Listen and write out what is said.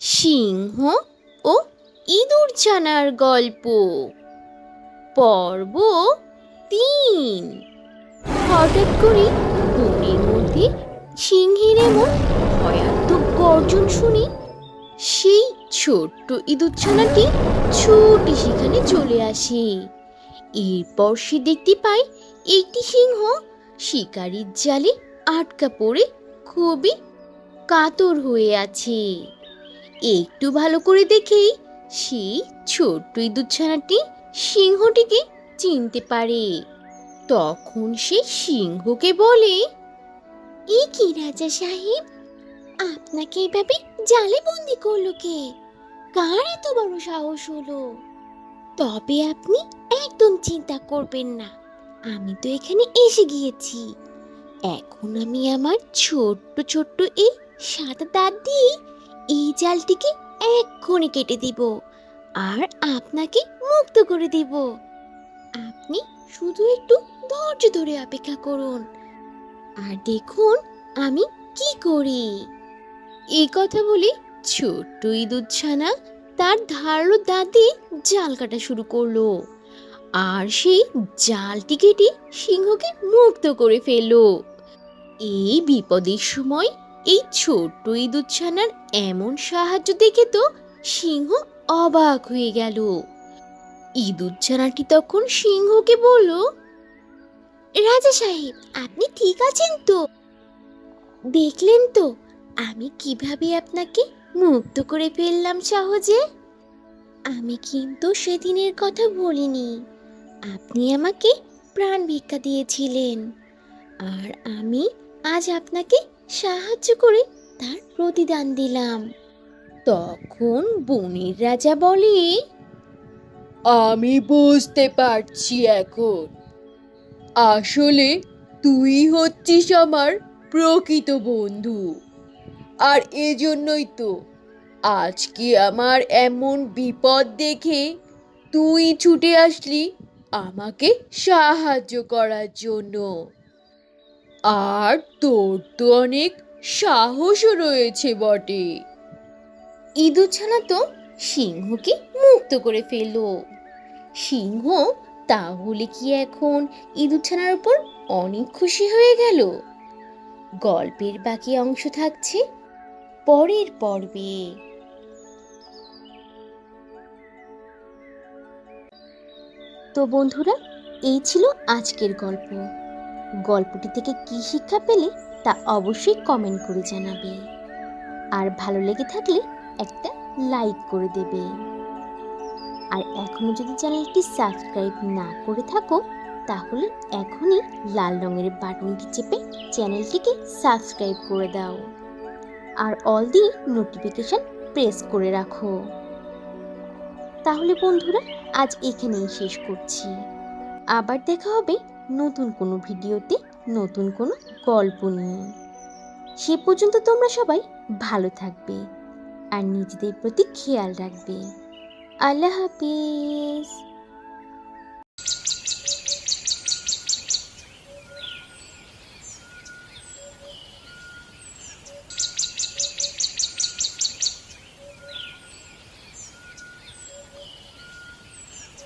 সিংহ ও ইঁদুর ছানার গল্প। পর্ব তিন। হঠাৎ করে বনের মধ্যে সিংহের এমন ভয়াত্মক গর্জন শুনে সেই ছোট্ট ইঁদুর ছানাটি ছুটে সেখানে চলে আসে। এরপর সে দেখতে পায় একটি সিংহ শিকারির জালে আটকা পড়ে খুবই কাতর হয়ে আছে। একটু ভালো করে দেখেই সেই ছোট্ট ইঁদুরছানাটি সিংহটিকে চিনতে পারে। তখন সে সিংহকে বলে, এ কি রাজা সাহেব? আপনাকে এভাবে জালে বন্দি করল কে? কার এত বড় সাহস হলো? তবে আপনি একদম চিন্তা করবেন না, আমি তো এখানে এসে গিয়েছি। এখন আমি আমার ছোট্ট ছোট্ট এই সাদা দাঁত দিয়ে এই জালটিকে এক্ষুনি কেটে দিব আর আপনাকে মুক্ত করে দিব। আপনি শুধু একটু ধৈর্য ধরে অপেক্ষা করুন। আর দেখুন আমি কি করি। এই কথা বলে ছোট্ট ইঁদুর ছানা তার ধারালো দাঁতে জাল কাটা শুরু করল। আর সেই জালটি কেটে সিংহকে মুক্ত করে ফেলল। এই বিপদের সময় এই ছোট্ট ইঁদুর ছানার এমন সাহায্য দেখে তো সিংহ অবাক হয়ে গেল। ইঁদুর ছানাটি তখন সিংহকে বলল, রাজা সাহেব, আপনি ঠিক আছেন তো? দেখলেন তো, আমি কীভাবে আপনাকে মুক্ত করে ফেললাম সহজে? আমি কিন্তু সেদিনের কথা বলিনি। আপনি আমাকে প্রাণ ভিক্ষা দিয়েছিলেন। আর আমি আজ আপনাকে সাহায্য করে তার প্রতিদান দিলাম। তখন বনের রাজা বলে, আমি বুঝতে পারছি এখন। আসলে তুই হচ্ছিস আমার প্রকৃত বন্ধু। আর এজন্যই তো আজকে আমার এমন বিপদ দেখে তুই ছুটে আসলি আমাকে সাহায্য করার জন্য। আর তোর তো অনেক সাহসও রয়েছে বটে। ইঁদুরছানা তো সিংহকে মুক্ত করে ফেলল। সিংহ তাহলে কি এখন ইঁদুরছানার উপর অনেক খুশি হয়ে গেল? গল্পের বাকি অংশ থাকছে পরের পর্বে। তো বন্ধুরা এই ছিল আজকের গল্প। গল্পটি থেকে কি শিক্ষা পেলে তা অবশ্যই কমেন্ট করে জানাবে। আর ভালো লেগে থাকলে একটা লাইক করে দেবে। আর এখনও যদি চ্যানেলটি সাবস্ক্রাইব না করে থাকো, তাহলে এখনই লাল রঙের বাটনটি চেপে চ্যানেলটিকে সাবস্ক্রাইব করে দাও। আর অল দি নোটিফিকেশন প্রেস করে রাখো। তাহলে বন্ধুরা, আজ এখানেই শেষ করছি। আবার দেখা হবে নতুন কোনো ভিডিওতে নতুন কোনো গল্প নিয়ে। সে পর্যন্ত তোমরা সবাই ভালো থাকবে আর নিজেদের প্রতি খেয়াল রাখবে। আল্লাহ হাফিজ।